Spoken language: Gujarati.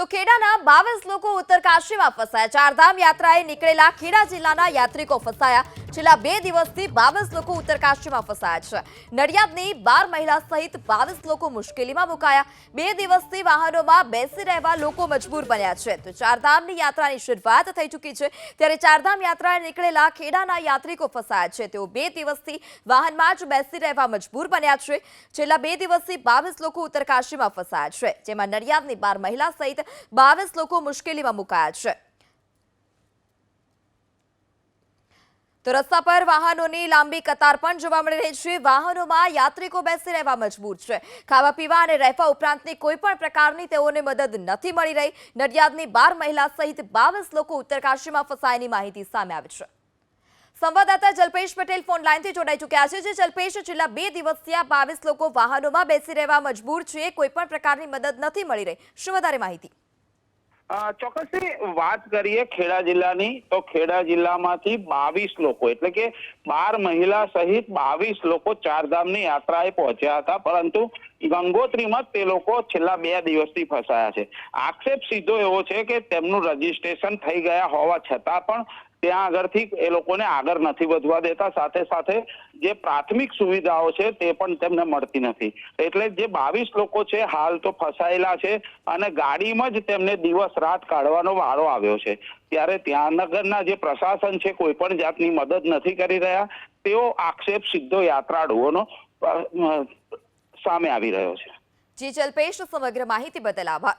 તો ખેડાના બાવીસ લોકો ઉત્તરકાશીમાં ફસાયા. ચારધામ યાત્રાએ નીકળેલા ખેડા જિલ્લાના યાત્રિકો ફસાયા. છેલ્લા બે દિવસથી બાવીસ લોકો ઉત્તરકાશીમાં ફસાયા છે. નડિયાદની બાર મહિલા સહિત બાવીસ લોકો મુશ્કેલીમાં મુકાયા. બે દિવસથી વાહનોમાં બેસી રહેવા લોકો મજબૂર બન્યા છે. તો ચારધામની યાત્રાની શરૂઆત થઈ ચૂકી છે. ત્યારે ચારધામ યાત્રાએ નીકળેલા ખેડાના યાત્રિકો ફસાયા છે. તેઓ બે દિવસથી વાહનમાં જ બેસી રહેવા મજબૂર બન્યા છે. છેલ્લા બે દિવસથી બાવીસ લોકો ઉત્તરકાશીમાં ફસાયા છે. જેમાં નડિયાદની બાર મહિલા સહિત બાવીસ લોકો મુશ્કેલીમાં મુકાયા છે. તો રસ્તા પર વાહનોની લાંબી કતાર પણ જોવા મળી રહી છે. વાહનોમાં યાત્રિકો બેસી રહેવા મજબૂર છે. ખાવા પીવા અને રહેવા ઉપરાંતની કોઈ પણ પ્રકારની તેઓને મદદ નથી મળી રહી. નડિયાદની બાર મહિલા સહિત બાવીસ લોકો ઉત્તરકાશીમાં ફસાયાની માહિતી સામે આવી છે. સંવાદદાતા જલ્પેશ પટેલ ફોન લાઈનથી જોડાઈ ચૂક્યા છે જે જલ્પેશ, છેલ્લા બે દિવસથી આ બાવીસ લોકો વાહનોમાં બેસી રહેવા મજબૂર છે. કોઈ પણ પ્રકારની મદદ નથી મળી રહી. શું વધારે માહિતી? ચોક્કસથી વાત કરીએ ખેડા જિલ્લાની, તો ખેડા જિલ્લામાંથી બાવીસ લોકો, એટલે કે બાર મહિલા સહિત બાવીસ લોકો ચારધામની યાત્રાએ પહોંચ્યા હતા, પરંતુ ગંગોત્રીમાં તે લોકો છેલ્લા બે દિવસથી ફસાયા છે. આક્ષેપ સીધો એવો છે કે તેમનું રજીસ્ટ્રેશન થઈ ગયા હોવા છતાં પણ ત્યાં આગળથી એ લોકોને આગળ નથી વધવા દેતા. સાથે સાથે જે પ્રાથમિક સુવિધાઓ છે તે પણ તેમને મળતી નથી. એટલે જે બાવીસ લોકો છે, હાલ તો ફસાયેલા છે અને ગાડીમાં જ તેમને દિવસ રાત કાઢવાનો વારો આવ્યો છે. ત્યારે ત્યાં નગરના જે પ્રશાસન છે, કોઈ પણ જાતની મદદ નથી કરી રહ્યા. તેવો આક્ષેપ સીધો યાત્રાળુઓનો સામે આવી રહ્યો છે. જી, જલ્પેશ, સમગ્ર માહિતી બદલ આભાર.